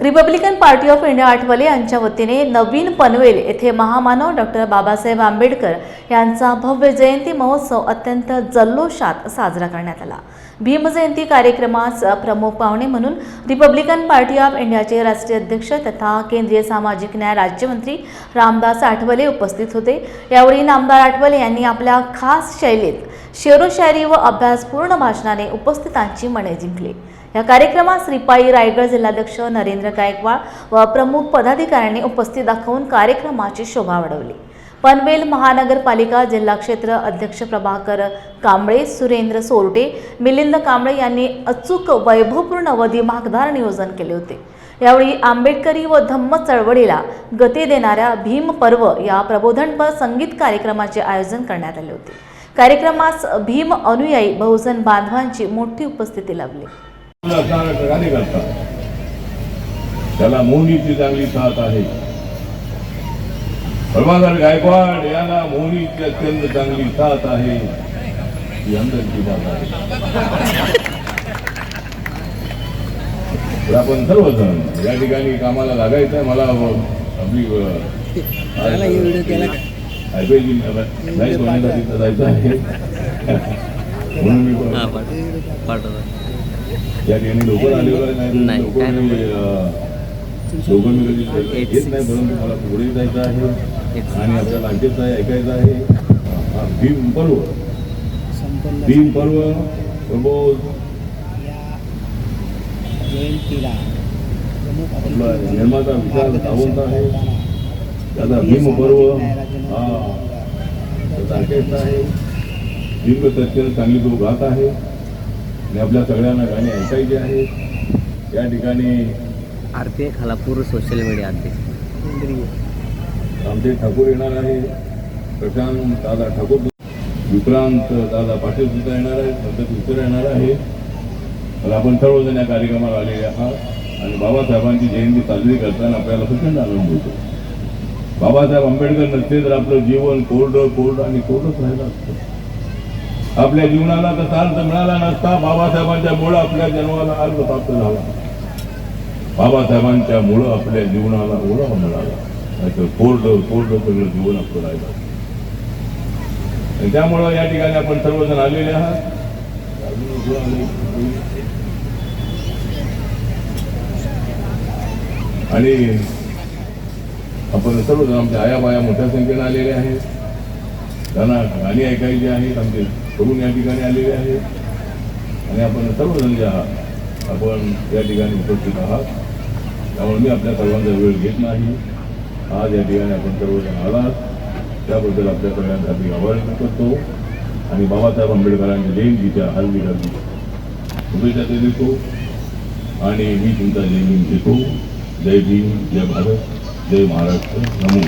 Republican Party of India Athawale यांच्या वतीने नवीन पनवेल येथे महामानव डॉक्टर बाबासाहेब आंबेडकर यांचा भव्य जयंती महोत्सव अत्यंत जल्लोषात साजरा करण्यात आला. भीमजयंती कार्यक्रमास प्रमुख पाहुणे म्हणून रिपब्लिकन पार्टी ऑफ इंडियाचे राष्ट्रीय अध्यक्ष तथा केंद्रीय सामाजिक न्याय राज्यमंत्री रामदास आठवले उपस्थित होते. यावेळी नामदार आठवले यांनी आपल्या खास शैलीत शेरोशायरी व अभ्यासपूर्ण भाषणाने उपस्थितांची मने जिंकली. या कार्यक्रमात श्रीपाई रायगड जिल्हाध्यक्ष नरेंद्र गायकवाड व प्रमुख पदाधिकाऱ्यांनी उपस्थित दाखवून कार्यक्रमाची शोभा वाढवली. पनवेल महानगरपालिका जिल्हा क्षेत्र अध्यक्ष प्रभाकर कांबळे सुरेंद्र सोरटे मिलिंद कांबळे यांनी अचूक वैभवपूर्ण अवधी दिमागदार नियोजन केले होते. यावेळी आंबेडकरी व धम्म चळवळीला गती देणाऱ्या भीम पर्व या प्रबोधनपर संगीत कार्यक्रमाचे आयोजन करण्यात आले होते. कार्यक्रमास भीम अनुयायी बहुजन बांधवांची मोठी उपस्थिती लाभली. त्याला मोहनीची चांगली साथ आहे. प्रभाकर गायकवाड याला मोहनीची अत्यंत चांगली साथ आहे. ही तर आपण सर्वजण या ठिकाणी कामाला लागायचं आहे. मला व- आपली जायचं आहे. म्हणून मी हा या ठिकाणी लोक आले वगैरे नाही नाही, लोक काय मी लोक मी कधी येत नाही परंतु मला पुढे जायचं आहे. आणि आपल्याला ऐकायचं आहे ऐकायचं आहे हा, भीम पर्व. भीम पर्व प्रबोध. जयंतीला प्रमुख आपला निर्माता विशाल सावंत आहे. त्याचा भीम पर्व हा. आहे. भीम तत्व चांगली तो गात आहे. आणि आपल्या सगळ्यांना गाणी ऐकायची आहेत. या ठिकाणी आरती खालापूर सोशल मीडिया अध्यक्ष. रामदेव ठाकूर येणार आहे. प्रशांत दादा ठाकूर विक्रांत दादा पाटील सुद्धा येणार आहे. संत मित्र येणार आहे. तर आपण सर्वजण या कार्यक्रमाला आलेले आहात. आणि बाबासाहेबांची जयंती साजरी करताना आपल्याला प्रचंड आनंद होतो. बाबासाहेब आंबेडकर नसते तर आपलं जीवन कोरडं कोरडं आणि कोरडंच राहिलं असतं. आपल्या जीवनाला तर शांत मिळाला नसता. बाबासाहेबांच्या मुळे आपल्या जन्माला अर्थ प्राप्त झाला. बाबासाहेबांच्या मुळं आपल्या जीवनाला ओळख मिळाला. असं कोरडं कोरडं सगळं जीवन आपलं राहिलं. आणि त्यामुळं या ठिकाणी आपण सर्वजण आलेले आहात. आणि आपण सर्वजण आमच्या आया बाया मोठ्या संख्येने आलेले आहेत. त्यांना गाणी ऐकायची आहेत आमचे तरुण या ठिकाणी आलेले आहेत. आणि आपण सर्वजण जे आहात आपण या ठिकाणी उपस्थित आहात त्यामुळे मी आपल्या सर्वांचा वेळ घेत नाही. आज या ठिकाणी आपण सर्वजण आलात. त्याबद्दल आपल्या सगळ्यांसाठी आभार व्यक्त करतो. आणि बाबासाहेब आंबेडकरांच्या जयंतीच्या हार्दिक हार्दिक शुभेच्छा ते देतो. आणि मी तुमचा जय भीम देतो. जय भीम जय भारत जय महाराष्ट्र. नमो